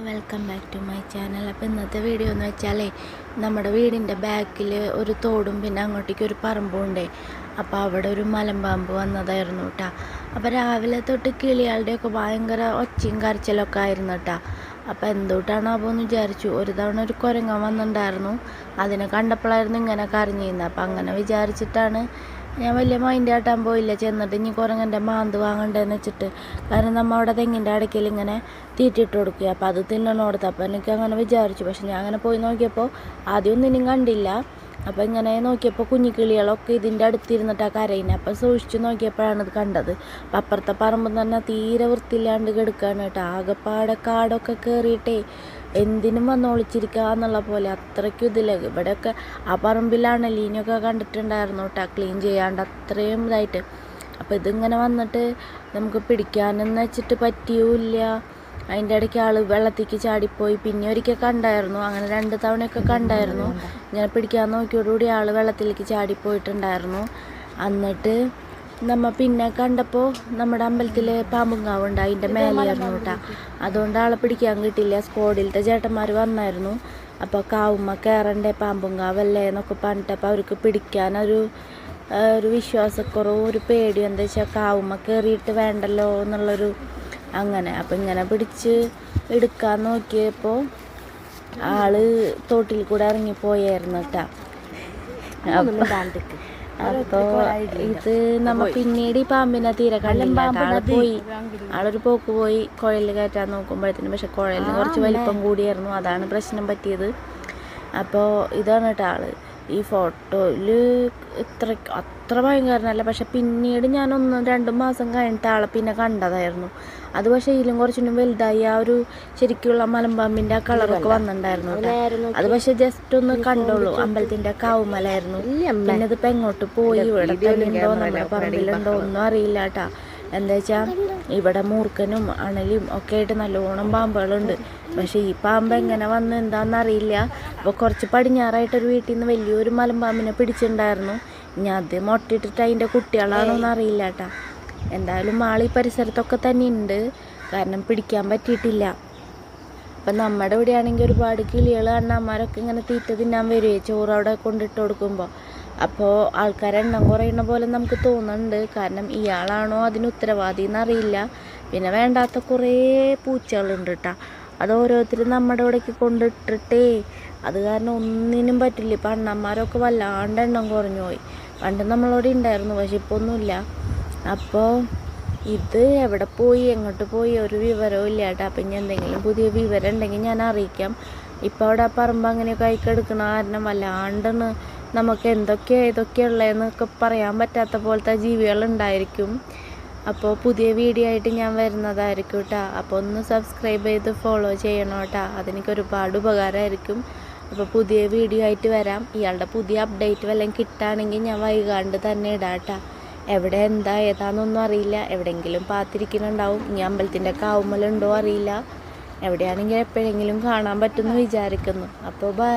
Welcome back to my channel അപ്പോൾ ഇന്നത്തെ video എന്ന് വെച്ചാലേ നമ്മുടെ വീടിന്റെ ബാക്കിൽ ഒരു തോടും പിന്നെ അങ്ങോട്ടേക്ക് ഒരു പറമ്പും ഉണ്ടേ. അപ്പോൾ അവിടെ ഒരു മലമ്പാമ്പ് വന്നതായിരുന്നു കേട്ടോ അപ്പോൾ രാവിലെ തൊട്ട് കിളികളുടെയൊക്കെ ഭയങ്കര ഒച്ചയും കരച്ചിലൊക്കെ ആയിരുന്നു കേട്ടോ അപ്പോൾ എന്തുകൊണ്ടാണ് അപ്പോൾ എന്ന് വിചാരിച്ചു. ഒരു തവണ ഒരു കുരങ്ങൻ വന്നിട്ടുണ്ടായിരുന്നു. അതിനെ കണ്ടപ്പോഴായിരുന്നു ഇങ്ങനെ കരഞ്ഞിരുന്നത്. അപ്പോൾ അങ്ങനെ വിചാരിച്ചിട്ടാണ് ഞാൻ വലിയ മൈൻഡ് ആട്ടാൻ പോയില്ല. ചെന്നിട്ട് ഇനി കുരങ്ങന്റെ മാന്ത് വാങ്ങണ്ടെന്ന് വെച്ചിട്ട്. കാരണം നമ്മൾ അവിടെ തെങ്ങിന്റെ അടയ്ക്കൽ ഇങ്ങനെ തീറ്റിട്ട് കൊടുക്കുക. അപ്പോൾ അത് തിന്നണം കൊടുത്ത് അപ്പോൾ എനിക്ക് അങ്ങനെ വിചാരിച്ചു. പക്ഷെ ഞാൻ അങ്ങനെ പോയി നോക്കിയപ്പോൾ ആദ്യം ഇനിയും കണ്ടില്ല. അപ്പോൾ ഇങ്ങനെ നോക്കിയപ്പോൾ കുഞ്ഞിക്കിളികളൊക്കെ ഇതിന്റെ അടുത്തിരുന്നിട്ട് ആ കരയിനെ അപ്പോൾ സൂക്ഷിച്ച് നോക്കിയപ്പോഴാണ് ഇത് കണ്ടത്. അപ്പം അപ്പുറത്തെ പറമ്പെന്ന് പറഞ്ഞാൽ തീരെ വൃത്തിയില്ലാണ്ട് കിടക്കുകയാണ് കേട്ടോ. ആകെപ്പാടെ കാടൊക്കെ കയറിയിട്ടേ എന്തിനും വന്ന് ഒളിച്ചിരിക്കുക എന്നുള്ള പോലെ അത്രയ്ക്കും ഇതില്ല ഇവിടെയൊക്കെ ആ പറമ്പിലാണ് ലീനൊക്കെ കണ്ടിട്ടുണ്ടായിരുന്നു കേട്ടോ ക്ലീൻ ചെയ്യാണ്ട് അത്രയും ഇതായിട്ട്. അപ്പോൾ ഇതിങ്ങനെ വന്നിട്ട് നമുക്ക് പിടിക്കാനെന്ന് വെച്ചിട്ട് പറ്റിയൂല്ല. അതിന്റെ ഇടയ്ക്ക് ആൾ വെള്ളത്തേക്ക് ചാടിപ്പോയി. പിന്നെ ഒരിക്കൽ കണ്ടായിരുന്നു. അങ്ങനെ രണ്ട് തവണയൊക്കെ കണ്ടായിരുന്നു. ഇങ്ങനെ പിടിക്കാൻ നോക്കിയോടുകൂടി ആൾ വെള്ളത്തിലേക്ക് ചാടിപ്പോയിട്ടുണ്ടായിരുന്നു. എന്നിട്ട് നമ്മ പിന്നെ കണ്ടപ്പോൾ നമ്മുടെ അമ്പലത്തിൽ പാമ്പുങ്കാവുണ്ട് അതിന്റെ മേലെയായിരുന്നു കേട്ടാ അതുകൊണ്ട് ആളെ പിടിക്കാൻ കിട്ടില്ല. സ്കോഡിലത്തെ ചേട്ടന്മാർ വന്നായിരുന്നു. അപ്പോൾ കാവുമ്മ കയറണ്ടേ പാമ്പുങ്കാവല്ലേ എന്നൊക്കെ പറഞ്ഞിട്ട് അപ്പോൾ അവർക്ക് പിടിക്കാനൊരു ഒരു വിശ്വാസക്കുറവ് ഒരു പേടി എന്താ വെച്ചാൽ കാവുമ്മ കയറിയിട്ട് വേണ്ടല്ലോ എന്നുള്ളൊരു അങ്ങനെ. അപ്പം ഇങ്ങനെ പിടിച്ച് എടുക്കാൻ നോക്കിയപ്പോൾ ആൾ തോട്ടിൽ കൂടെ ഇറങ്ങിപ്പോയായിരുന്നു കേട്ടോ. അപ്പോൾ ഇത് നമ്മ പിന്നീട് ഈ പാമ്പിനെ തീരെ കണ്ടില്ല. ആൾ പോയി. ആളൊരു പോക്ക് പോയി കുഴൽ കയറ്റാൻ നോക്കുമ്പോഴത്തേനും. പക്ഷെ കുഴലിന് കുറച്ച് വലിപ്പം കൂടിയായിരുന്നു. അതാണ് പ്രശ്നം പറ്റിയത്. അപ്പോൾ ഇതാണ് കേട്ടോ ആൾ. ഈ ഫോട്ടോയിൽ ഇത്ര അത്ര ഭയങ്കരനല്ല. പക്ഷെ പിന്നീട് ഞാൻ ഒന്ന് രണ്ട് മാസം കഴിഞ്ഞിട്ട് ആളെ പിന്നെ കണ്ടതായിരുന്നു. അത് പക്ഷേ ഇതിലും കുറച്ചൊന്നും വലുതായി ആ ഒരു ശരിക്കുള്ള മലമ്പാമ്പിന്റെ ആ കളറൊക്കെ വന്നിട്ടുണ്ടായിരുന്നു. അത് പക്ഷേ ജസ്റ്റ് ഒന്ന് കണ്ടോളൂ. അമ്പലത്തിന്റെ കാവുമലായിരുന്നു പിന്നെ ഇതിപ്പോൾ എങ്ങോട്ട് പോയി? ഇവിടെ തന്നെ ഉണ്ടോ നമ്മുടെ പറമ്പിലുണ്ടോ ഒന്നും അറിയില്ല കേട്ടാ. എന്താ വെച്ചാൽ ഇവിടെ മൂർക്കനും അണലും ഒക്കെ ആയിട്ട് നല്ലോണം പാമ്പുകളുണ്ട്. പക്ഷേ ഈ പാമ്പ് എങ്ങനെ വന്ന് എന്താണെന്ന് അറിയില്ല അപ്പോൾ കുറച്ച് പടിഞ്ഞാറായിട്ടൊരു വീട്ടിൽ നിന്ന് വലിയൊരു മലമ്പാമ്പിനെ പിടിച്ചിട്ടുണ്ടായിരുന്നു ഇനി അത് മുട്ടയിട്ടിട്ട് അതിന്റെ കുട്ടികളാണോന്ന് അറിയില്ല കേട്ടാ എന്തായാലും മാളി പരിസരത്തൊക്കെ തന്നെ ഉണ്ട് കാരണം പിടിക്കാൻ പറ്റിയിട്ടില്ല. അപ്പം നമ്മുടെ ഇവിടെ ആണെങ്കിൽ ഒരുപാട് കിളികൾ അണ്ണാമാരൊക്കെ ഇങ്ങനെ തീറ്റ തിന്നാൻ വരുവേ ചോറ് അവിടെ കൊണ്ടിട്ട് കൊടുക്കുമ്പോൾ അപ്പോൾ ആൾക്കാരെ എണ്ണം കുറയുന്ന പോലെ നമുക്ക് തോന്നുന്നുണ്ട്. കാരണം ഇയാളാണോ അതിന് ഉത്തരവാദി എന്നറിയില്ല. പിന്നെ വേണ്ടാത്ത കുറേ പൂച്ചകളുണ്ട് കേട്ടോ അത് ഓരോരുത്തരും നമ്മുടെ ഇവിടേക്ക് കൊണ്ടിട്ടിട്ടേ. അത് കാരണം ഒന്നിനും പറ്റില്ല. ഇപ്പം അണ്ണന്മാരൊക്കെ വല്ലാണ്ട് എണ്ണം കുറഞ്ഞു പോയി. പണ്ട് നമ്മളോട് ഉണ്ടായിരുന്നു പക്ഷെ ഇപ്പോൾ ഒന്നുമില്ല. അപ്പോൾ ഇത് എവിടെ പോയി എങ്ങോട്ട് പോയി ഒരു വിവരവും ഇല്ല കേട്ടോ. അപ്പം ഇനി എന്തെങ്കിലും പുതിയ വിവരം ഉണ്ടെങ്കിൽ ഞാൻ അറിയിക്കാം. ഇപ്പോൾ അവിടെ പറമ്പ് അങ്ങനെയൊക്കെ ആയി കിടക്കണ കാരണം വല്ലാണ്ടെന്ന് നമുക്ക് എന്തൊക്കെ ഏതൊക്കെയുള്ളതെന്നൊക്കെ പറയാൻ പറ്റാത്ത പോലത്തെ ജീവികളുണ്ടായിരിക്കും അപ്പോൾ പുതിയ വീഡിയോ ആയിട്ട് ഞാൻ വരുന്നതായിരിക്കും കേട്ടോ അപ്പോൾ ഒന്ന് സബ്സ്ക്രൈബ് ചെയ്ത് ഫോളോ ചെയ്യണം കേട്ടോ അതെനിക്ക് ഒരുപാട് ഉപകാരമായിരിക്കും. അപ്പോൾ പുതിയ വീഡിയോ ആയിട്ട് വരാം. ഇയാളുടെ പുതിയ അപ്ഡേറ്റ് വല്ലതും കിട്ടുകയാണെങ്കിൽ ഞാൻ വൈകാണ്ട് തന്നെ ഇടാം കേട്ടോ എവിടെ എന്താ ഏതാണെന്നൊന്നും അറിയില്ല. എവിടെയെങ്കിലും പാത്തിരിക്കുന്നുണ്ടാവും ഇനി അമ്പലത്തിന്റെ കാവുമലുണ്ടോ അറിയില്ല. എവിടെയാണെങ്കിൽ എപ്പോഴെങ്കിലും കാണാൻ പറ്റുമെന്ന് വിചാരിക്കുന്നു. അപ്പോൾ ബൈ